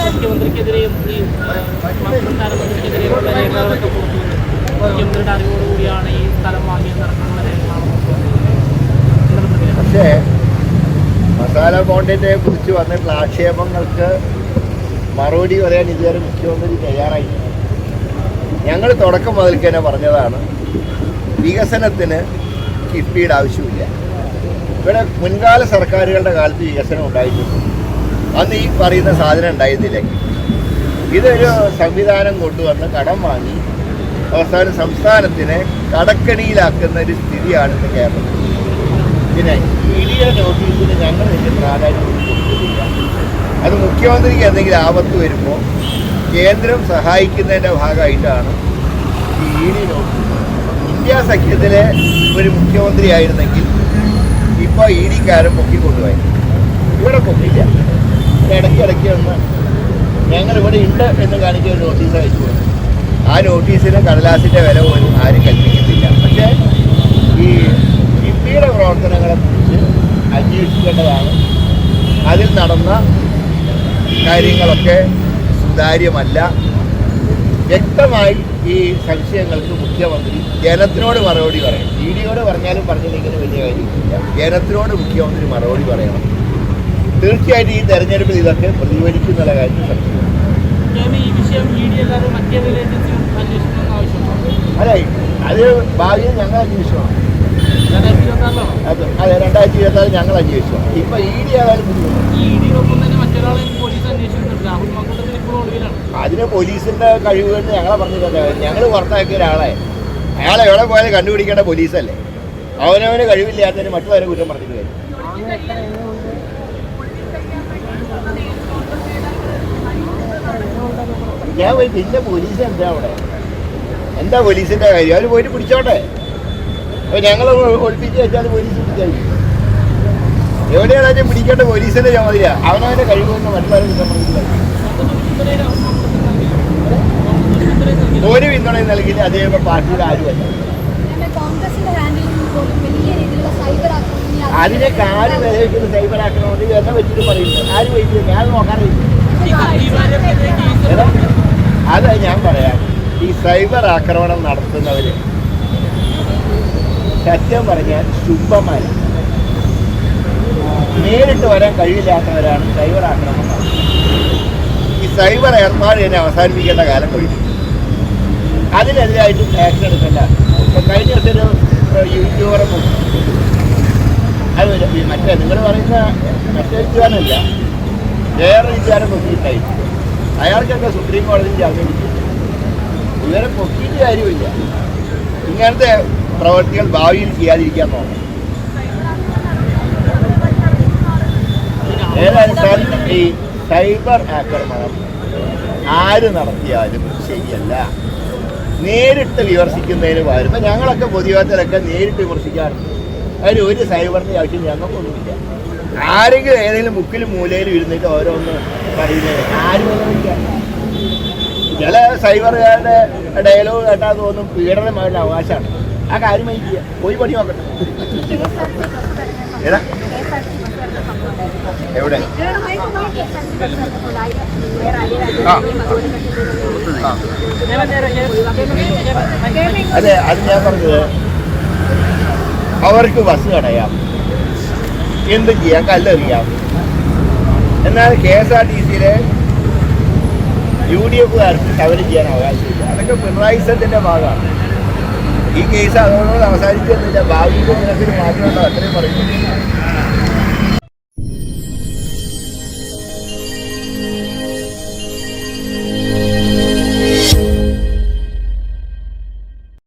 മുഖ്യമന്ത്രിക്കെതിരെയും ഈ രേഖകളൊക്കെ പുറത്തു. മുഖ്യമന്ത്രിയുടെ അറിവോടുകൂടിയാണ് ഈ സ്ഥലം രേഖകളാണ്? പക്ഷേ മസാല ബോണ്ടിനെ കുറിച്ച് വന്നിട്ടുള്ള ആക്ഷേപങ്ങൾക്ക് മറുപടി പറയാൻ ഇതുവരെ മുഖ്യമന്ത്രി തയ്യാറായി ഞങ്ങൾ തുടക്കം മുതൽക്ക് തന്നെ പറഞ്ഞതാണ് വികസനത്തിന് കിഫ്ബിയുടെ ആവശ്യമില്ല ഇവിടെ മുൻകാല സർക്കാരുകളുടെ കാലത്ത് വികസനം ഉണ്ടായിട്ടുണ്ട്. അന്ന് ഈ പറയുന്ന സാധനം ഉണ്ടായിരുന്നില്ല. ഇതൊരു സംവിധാനം കൊണ്ടുവന്ന് കടം വാങ്ങി അവസാനം സംസ്ഥാനത്തിനെ കടക്കണിയിലാക്കുന്ന ഒരു സ്ഥിതിയാണ് ഇന്ന് കേരളത്തിൽ പിന്നെ ഇ നോട്ടീസിന് ഞങ്ങൾ വലിയ പ്രാധാന്യം കൊടുക്കുന്നില്ല. അത് മുഖ്യമന്ത്രിക്ക് എന്തെങ്കിലും ആപത്ത് വരുമ്പോൾ കേന്ദ്രം സഹായിക്കുന്നതിന്റെ ഭാഗമായിട്ടാണ് ഈ ഇ നോട്ടീസ്. ഇന്ത്യ സഖ്യത്തിലെ ഒരു മുഖ്യമന്ത്രി ആയിരുന്നെങ്കിൽ ഇപ്പോൾ ഇ പൊക്കി കൊണ്ടുപോയി. ഇവിടെ പൊക്കില്ല ഇടയ്ക്ക് ഇടയ്ക്ക് ഒന്ന് ഞങ്ങൾ ഇവിടെ ഉണ്ട് എന്ന് കാണിക്കുന്ന ഒരു നോട്ടീസ് അയച്ചു പോയി ആ നോട്ടീസിന് കടലാസിന്റെ വില പോലും ആരും കൽപ്പിക്കുന്നില്ല പക്ഷേ ഈ കിഫ്ബിയുടെ പ്രവർത്തനങ്ങളെ കുറിച്ച് അന്വേഷിക്കേണ്ടതാണ്. അതിൽ നടന്ന കാര്യങ്ങളൊക്കെ സുതാര്യമല്ല. വ്യക്തമായി ഈ സംശയങ്ങൾക്ക് മുഖ്യമന്ത്രി ജനത്തിനോട് മറുപടി പറയണം. ഇ ഡിയോട് പറഞ്ഞാലും പറഞ്ഞില്ലെങ്കിലും വലിയ കാര്യമില്ല ജനത്തിനോട് മുഖ്യമന്ത്രി മറുപടി പറയണം. തീർച്ചയായിട്ടും ഈ തെരഞ്ഞെടുപ്പിൽ ഇതൊക്കെ പ്രതിഫലിക്കുന്നുള്ള കാര്യത്തിൽ സംശയം അല്ല അതെ ഭാവിയിൽ ഞങ്ങൾ അന്വേഷിക്കണം അത് രണ്ടായിരത്തി ഇരുപത്തി ആറ് ഞങ്ങൾ അന്വേഷിക്കണം ഇപ്പൊ ഇ ഡി ആയാലും ബുദ്ധിമുട്ടുണ്ട് ഈ ഇ ഡിയോടൊപ്പം തന്നെ മറ്റൊരാളെ പോലീസ് അന്വേഷിക്കുന്നുണ്ട് രാഹുൽ മാങ്കൂട്ടത്തിൽ ഇപ്പോൾ ഒടുവിലാണ് അതിന് പോലീസിന്റെ കഴിവ് എന്ന് ഞങ്ങളെ പറഞ്ഞിട്ടുണ്ട് ഞങ്ങൾ പുറത്താക്കിയ ഒരാളെ. അയാൾ എവിടെ പോയാലും കണ്ടുപിടിക്കേണ്ട പോലീസല്ലേ. അവനവന് കഴിവില്ലാത്തതിന് മറ്റുള്ളവരെ കുറ്റം പറഞ്ഞിട്ട് വരും. ഞാൻ പോയി പിന്നെ പോലീസ് എന്താ അവിടെ? എന്താ പോലീസിന്റെ കാര്യം? അവർ പോയിട്ട് പിടിച്ചോട്ടെ. അപ്പൊ ഞങ്ങൾ ഒളിപ്പിച്ച് വെച്ചാൽ പോലീസ് പിടിച്ചായിരിക്കും. എവിടെയാണ് പിടിക്കേണ്ട പോലീസിന്റെ ചുമതല? അവനവന്റെ കഴിവ് മറ്റുള്ളവരെ കുറ്റം പറഞ്ഞിട്ട് കാര്യം ഒരു പിന്തുണയും നൽകിയിട്ട് അദ്ദേഹം പാർട്ടിയുടെ ആരുമല്ല. അതിനെ കാൽ നിന്ന് പോലും വലിയ സൈബർ ആക്രമണം എന്നെ വെച്ചിട്ട് പറയുന്നത്. ആര് വയ്ക്കുന്നത് ഞാൻ നോക്കാറില്ല അത് ഞാൻ പറയാം. ഈ സൈബർ ആക്രമണം നടത്തുന്നവര് സത്യം പറഞ്ഞാൽ ശുഭമായി നേരിട്ട് വരാൻ കഴിയില്ലാത്തവരാണ് സൈബർ ആക്രമണം ഈ സൈബർ ഏർപ്പാട് തന്നെ അവസാനിപ്പിക്കേണ്ട കാലം കഴിഞ്ഞു. അതിനെതിരായിട്ട് ആക്ഷൻ എടുക്കണ്ട. ഇപ്പം കഴിഞ്ഞ ദിവസം ഒരു യൂട്യൂബറെ മുക്കി. അത് മറ്റേ നിങ്ങൾ പറയുന്ന മറ്റേ വിദ്വാനല്ല വേറെ വിദ്വാനം പൊക്കിയിട്ടായി. അയാൾക്കൊക്കെ സുപ്രീം കോടതി ജാമ്യം ഇവരെ പൊക്കിയിട്ട് കാര്യമില്ല. ഇങ്ങനത്തെ പ്രവർത്തികൾ ഭാവിയിൽ ചെയ്യാതിരിക്കാൻ നോക്കണം. ഏതായാലും ഈ സൈബർ ആക്രമണം ആര് നടത്തിയാലും ശരിയല്ല. നേരിട്ട് വിമർശിക്കുന്നതിന് പകരം ഞങ്ങളൊക്കെ പൊതുയോഗത്തിലൊക്കെ നേരിട്ട് വിമർശിക്കാറുണ്ട്. അതിന് ഒരു സൈബറിന്റെ ആവശ്യം ഞങ്ങൾക്കൊന്നുമില്ല. ആരെങ്കിലും ഏതെങ്കിലും മുക്കിലും മൂലയിലും ഇരുന്നിട്ട് ഓരോന്ന് പറയുന്നത് ആരും ചില സൈബറുകാരുടെ ഡയലോഗ് കേട്ടാൽ തോന്നും പീഡനമായിട്ടുള്ള അവകാശമാണ്. ആ കാര്യം വഹിക്കുക പോയി പണി നോക്കട്ടെ. ഏതാ എവിടെ? ആ. അതെ അത് ഞാൻ പറഞ്ഞത്. അവർക്ക് ബസ് കടയാം. എന്ത് ചെയ്യാം? കല്ലെറിയാം. എന്നാൽ കെ എസ് ആർ ടി സിയിലെ യു ഡി എഫുകാർക്ക് സമരം ചെയ്യാൻ അവകാശമില്ല. അതൊക്കെ പിണറായി സത്തിന്റെ ഭാഗമാണ്. ഈ കേസ് അതോടൊപ്പം അവസാനിക്കുന്നില്ല ഭാവിയിലെ കോൺഗ്രസിന് മാത്രമല്ല അത്രയും പറയുന്നു